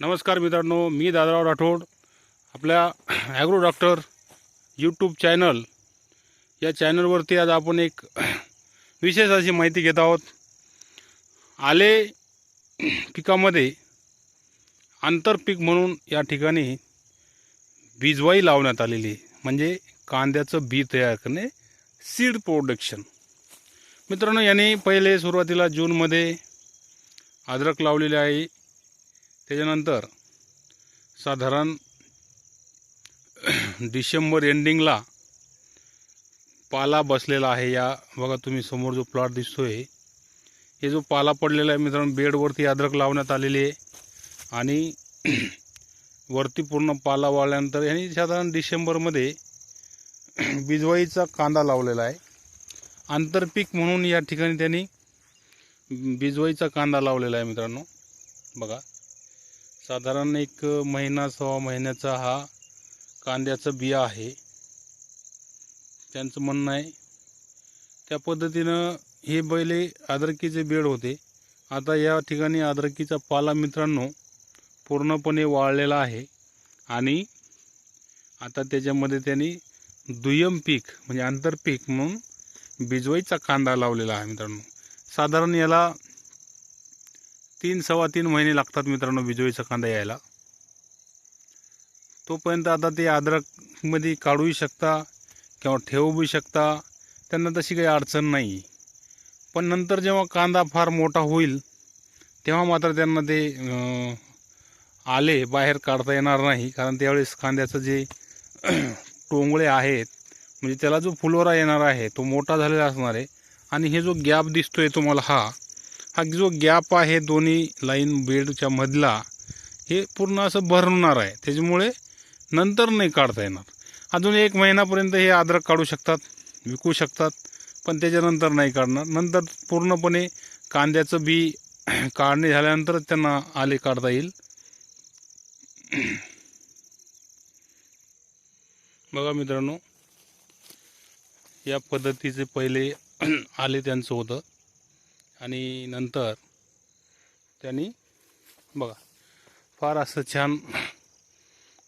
नमस्कार मित्रांनो मी दादाराव राठोड. आपल्या ॲग्रो डॉक्टर यूट्यूब चॅनल या चॅनलवरती आज आपण एक विशेष अशी माहिती घेत आहोत. आले पिकामध्ये आंतरपीक म्हणून या ठिकाणी बीजवाई लावण्यात आलेली आहे. म्हणजे कांद्याचं बी तयार करणे सीड प्रोडक्शन मित्रांनो यांनी पहिले सुरुवातीला जूनमध्ये अद्रक लावलेले आहे. त्याच्यानंतर साधारण डिसेंबर एंडिंगला पाला बसलेला आहे. या बघा तुम्ही समोर जो प्लॉट दिसतोय हे जो पाला पडलेला आहे मित्रांनो बेडवरती अद्रक लावण्यात आलेली आहे आणि वरती पूर्ण पाला वाळल्यानंतर यांनी साधारण डिसेंबरमध्ये बिजवाईचा कांदा लावलेला आहे. आंतरपीक म्हणून या ठिकाणी त्यांनी बिजवाईचा कांदा लावलेला आहे मित्रांनो. बघा. साधारण एक महिना सव्वा महिन्याचा हा कांद्याचं बिया आहे. त्यांचं म्हणणं आहे त्या पद्धतीनं हे बैले अद्रकीचे बेड होते. आता या ठिकाणी अद्रकीचा पाला मित्रांनो पूर्णपणे वाळलेला आहे आणि आता त्याच्यामध्ये त्यांनी दुय्यम पीक म्हणजे आंतरपीक म्हणून बिजवाईचा कांदा लावलेला आहे मित्रांनो. साधारण याला तीन सव्वा तीन महिने लागतात मित्रांनो बिजोईचा कांदा यायला. तोपर्यंत आता ते अद्रकमध्ये काढूही शकता किंवा ठेवूही शकता. त्यांना तशी काही अडचण नाही. पण नंतर जेव्हा कांदा फार मोठा होईल तेव्हा मात्र त्यांना ते आले बाहेर काढता येणार नाही. कारण त्यावेळेस कांद्याचं जे टोंगळे आहेत म्हणजे त्याला जो फुलोरा येणार आहे तो मोठा झालेला असणार आहे. आणि हे जो गॅप दिसतोय तुम्हाला हा हा जो गॅप आहे दोन्ही लाईन बेडच्या मधला हे पूर्ण असं भरणार आहे. त्याच्यामुळे नंतर नाही काढता येणार. अजून एक महिन्यापर्यंत हे अद्रक काढू शकतात विकू शकतात पण त्याच्यानंतर नाही काढणार. नंतर पूर्णपणे कांद्याचं बी काढणे झाल्यानंतर त्यांना आले काढता येईल. बघा मित्रांनो या पद्धतीचे पहिले आले त्यांचं होतं. आणि नंतर त्यांनी बघा फार असं छान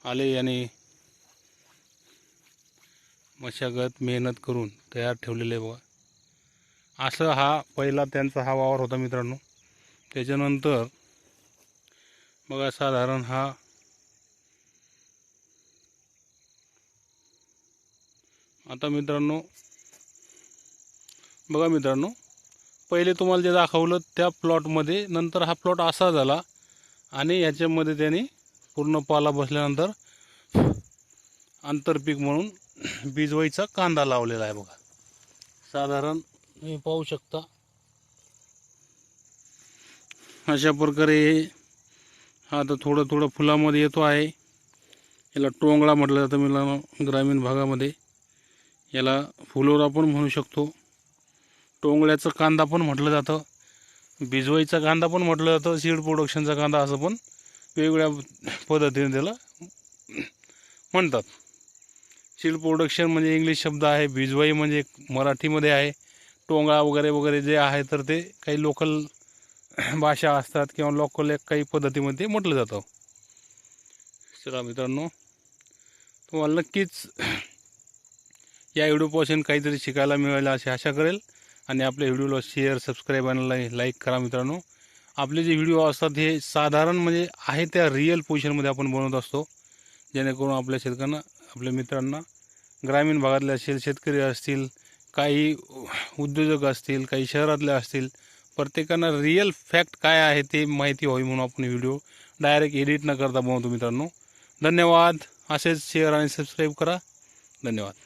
आले आणि मशागत मेहनत करून तयार ठेवलेले बघा. असं हा पहिला त्यांचा हा वावर होता मित्रांनो. त्याच्यानंतर बघा साधारण हा आता मित्रांनो बघा मित्रांनो पहिले तुम्हाला जे दाखवलं त्या प्लॉटमध्ये नंतर हा प्लॉट असा झाला आणि याच्यामध्ये त्यांनी पूर्ण पाला बसल्यानंतर आंतरपीक म्हणून बीजवाईचा कांदा लावलेला आहे बघा. साधारण तुम्ही पाहू शकता. अशा प्रकारे हा आता थोडं थोडं फुलामध्ये येतो आहे. याला टोंगळा म्हटलं जातं मित्रांनो ग्रामीण भागामध्ये. याला फुलोरा पण म्हणू शकतो. टोंगळ्याचं कांदा पण म्हटलं जातं. बिजवाईचा कांदा पण म्हटलं जातं सीड प्रोडक्शनचा कांदा असं पण वेगवेगळ्या पद्धतीने त्याला म्हणतात. सीड प्रोडक्शन म्हणजे इंग्लिश शब्द आहे बिजवाई म्हणजे मराठीमध्ये आहे. टोंगळा वगैरे वगैरे जे आहे तर ते काही लोकल भाषा असतात किंवा लोकल एक काही पद्धतीमध्ये म्हटलं जातं. चला मित्रांनो तुम्हाला नक्कीच या व्हिडिओपासून काहीतरी शिकायला मिळालं अशी आशा करेल. आणि आपल्या व्हिडिओला शेअर सबस्क्राईब आणि लाईक करा मित्रांनो. आपले जे व्हिडिओ असतात हे साधारण म्हणजे आहे त्या रिअल पोझिशनमध्ये आपण बनवत असतो. जेणेकरून आपल्या शेतकऱ्यांना आपल्या मित्रांना ग्रामीण भागातले असेल शेतकरी असतील काही उद्योजक असतील काही शहरातले असतील प्रत्येकांना रिअल फॅक्ट काय आहे ते माहिती व्हावी म्हणून आपण व्हिडिओ डायरेक्ट एडिट न करता बनवतो मित्रांनो. धन्यवाद. असेच शेअर आणि सबस्क्राईब करा. धन्यवाद.